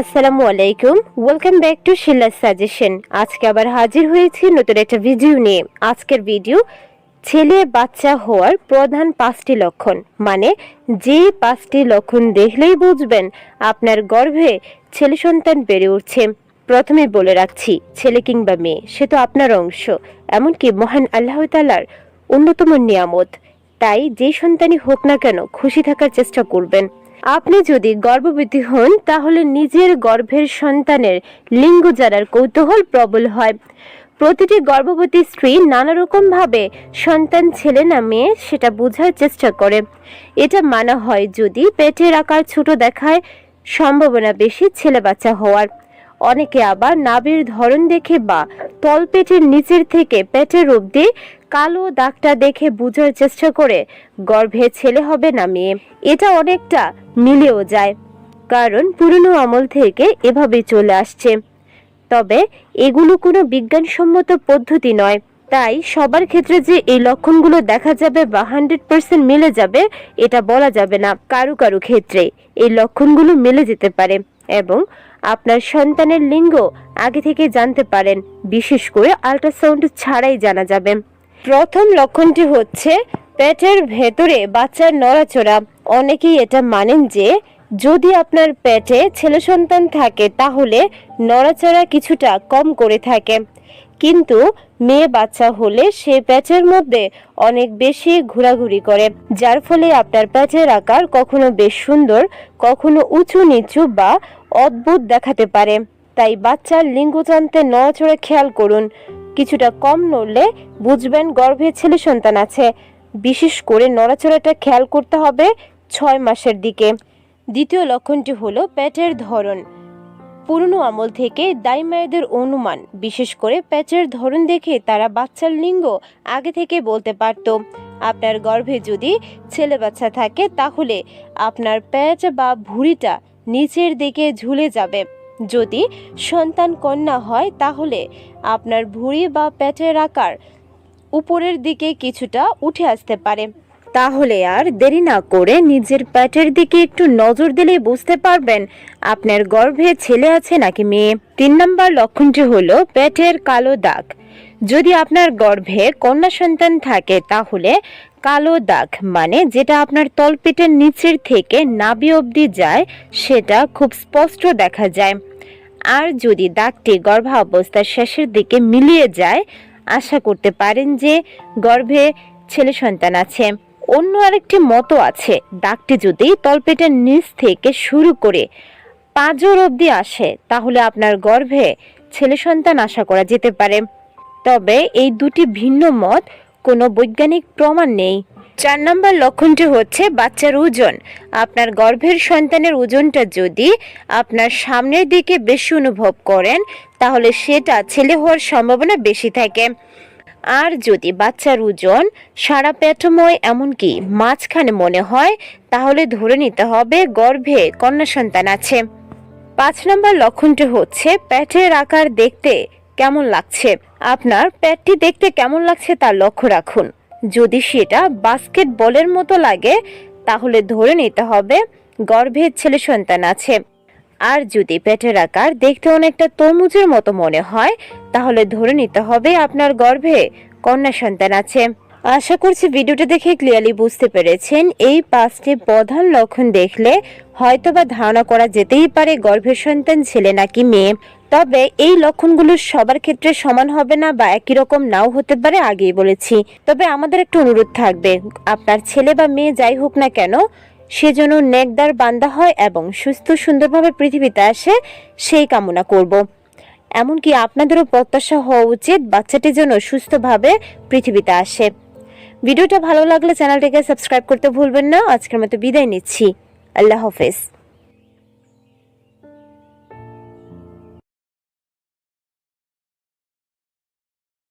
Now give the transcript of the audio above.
আসসালামু আলাইকুম। Welcome back to Shilla suggestion আজকে আবার হাজির হয়েছি নতুন একটা ভিডিও নিয়ে। আজকের ভিডিও ছেলে বাচ্চা হওয়ার প্রধান পাঁচটি লক্ষণ। মানে যে পাঁচটি লক্ষণ দেখলেই বুঝবেন আপনার গর্ভে ছেলে সন্তান বেড়ে উঠছে। প্রথমে বলে রাখছি, ছেলে কিংবা মেয়ে, সে তো আপনার অংশ। এমনকি মহান আল্লাহ তালার অন্যতম নিয়ামত। তাই যে সন্তানই হোক না কেন, খুশি থাকার চেষ্টা করবেন। আপনি যদি গর্ভবতী হন, তাহলে নিজের গর্ভের সন্তানের লিঙ্গ জানার কৌতূহল প্রবল হয়। প্রতিটি গর্ভবতী স্ত্রী নানা রকম ভাবে সন্তান, ছেলে না মেয়ে সেটা বোঝার চেষ্টা করে। এটা মানা হয় যদি পেটের আকার ছোট দেখায়, সম্ভাবনা বেশি ছেলে বাচ্চা হওয়ার। অনেকে আবার নাভির ধরন দেখে বা তলপেটের নিচের থেকে পেটের অবধি কালো দাগটা দেখে বোঝার চেষ্টা করে গর্ভে ছেলে হবে না মেয়ে। এটা অনেকটা মিলেও যায়, কারণ পুরনো আমল থেকে এভাবেই চলে আসছে। তবে এগুলো কোনো বিজ্ঞানসম্মত পদ্ধতি নয়, তাই সবার ক্ষেত্রে যে এই লক্ষণগুলো দেখা যাবে বা হান্ড্রেড পার্সেন্ট মিলে যাবে, এটা বলা যাবে না। কারও কারও ক্ষেত্রে এই লক্ষণগুলো মিলে যেতে পারে এবং আপনার সন্তানের লিঙ্গ আগে থেকে জানতে পারেন, বিশেষ করে আল্ট্রাসাউন্ড ছাড়াই জানা যাবে। প্রথম লক্ষণটি হচ্ছে পেটের ভেতরে বাচ্চার নড়াচড়া। অনেকেই এটা মানেন যে, যদি আপনার পেটে ছেলে সন্তান থাকে, তাহলে নড়াচড়া কিছুটা কম করে থাকে। কিন্তু মেয়ে বাচ্চা হলে সে প্যাচের মধ্যে অনেক বেশি ঘোরাঘুরি করে, যার ফলে আপনার প্যাচের আকার কখনো বেশ সুন্দর, কখনো উঁচু নিচু বা অদ্ভুত দেখাতে পারে। তাই বাচ্চার লিঙ্গ জানতে নড়াচড়ে খেয়াল করুন। কিছুটা কম নড়লে বুঝবেন গর্ভে ছেলে সন্তান আছে। বিশেষ করে নড়াচড়াটা খেয়াল করতে হবে ছয় মাসের দিকে। দ্বিতীয় লক্ষণটি হলো পেটের ধরন। পুরনো আমল থেকে দাই মায়েদের অনুমান, বিশেষ করে প্যাচের ধরন দেখে তারা বাচ্চার লিঙ্গ আগে থেকে বলতে পারত। আপনার গর্ভে যদি ছেলে বাচ্চা থাকে তাহলে আপনার প্যাচ বা ভুঁড়িটা নিচের দিকে ঝুলে যাবে। যদি সন্তান কন্যা হয়, তাহলে আপনার ভুঁড়ি বা প্যাচের আকার উপরের দিকে কিছুটা উঠে আসতে পারে। তাহলে আর দেরি না করে নিজের পেটের দিকে একটু নজর দিলেই বুঝতে পারবেন আপনার গর্ভে ছেলে আছে নাকি মেয়ে। তিন নম্বর লক্ষণটি হলো পেটের কালো দাগ। যদি আপনার গর্ভে কন্যা সন্তান থাকে, তাহলে কালো দাগ মানে যেটা আপনার তলপেটের নিচের থেকে নাভি অবধি যায়, সেটা খুব স্পষ্ট দেখা যায়। আর যদি দাগটি গর্ভাবস্থার শেষের দিকে মিলিয়ে যায়, আশা করতে পারেন যে গর্ভে ছেলে সন্তান আছে। অন্য আরেকটি মতো আছে, দাগটি যদি তলপেটের নিচ থেকে শুরু করে পাঁজর অবধি আসে, তাহলে আপনার গর্ভে ছেলে সন্তান আশা করা যেতে পারে। তবে এই দুটি ভিন্ন মত, কোনো বৈজ্ঞানিক প্রমাণ নেই। চার নম্বর লক্ষণটি হচ্ছে বাচ্চার ওজন। আপনার গর্ভের সন্তানের ওজনটা যদি আপনার সামনের দিকে বেশি অনুভব করেন, তাহলে সেটা ছেলে হওয়ার সম্ভাবনা বেশি থাকে। আর যদি বাচ্চার ওজন সারা পেটময়, এমনকি মাঝখানে মনে হয়, তাহলে ধরে নিতে হবে গর্ভে কন্যা সন্তান আছে। পাঁচ নম্বর লক্ষণটি হচ্ছে পেটের আকার দেখতে কেমন লাগছে? আপনার পেটটি দেখতে কেমন লাগছে তার লক্ষ্য রাখুন। যদি সেটা বাস্কেট বলের মতো লাগে, তাহলে ধরে নিতে হবে গর্ভে ছেলে সন্তান আছে। আর যদি পেটের আকার দেখতে অনেকটা তরমুজের মতো মনে হয়, তাহলে ধরে নিতে হবে আপনার গর্ভে কন্যা সন্তান আছে। আশা করছি ভিডিওটা দেখে ক্লিয়ারলি বুঝতে পেরেছেন। এই পাঁচটি প্রধান লক্ষণ দেখলে হয়তোবা ধারণা করা যেতেই পারে গর্ভের সন্তান ছেলে নাকি মেয়ে। তবে এই লক্ষণগুলো সবার ক্ষেত্রে সমান হবে না বা একই রকম নাও হতে পারে আগেই বলেছি। তবে আমাদের একটা অনুরোধ থাকবে। আপনার ছেলে বা মেয়ে যাই হোক না কেন, সে যেন নেকদার বান্দা হয় এবং সুস্থ সুন্দরভাবে পৃথিবীতে আসে, সেই কামনা করব। এমনকি আপনাদেরও প্রত্যাশা হওয়া উচিত বাচ্চাটি যেন সুস্থভাবে পৃথিবীতে আসে। ভিডিওটা ভালো লাগলে চ্যানেলটিকে সাবস্ক্রাইব করতে ভুলবেন না। আজকের মতো বিদায় নিচ্ছি। আল্লাহ হাফেজ।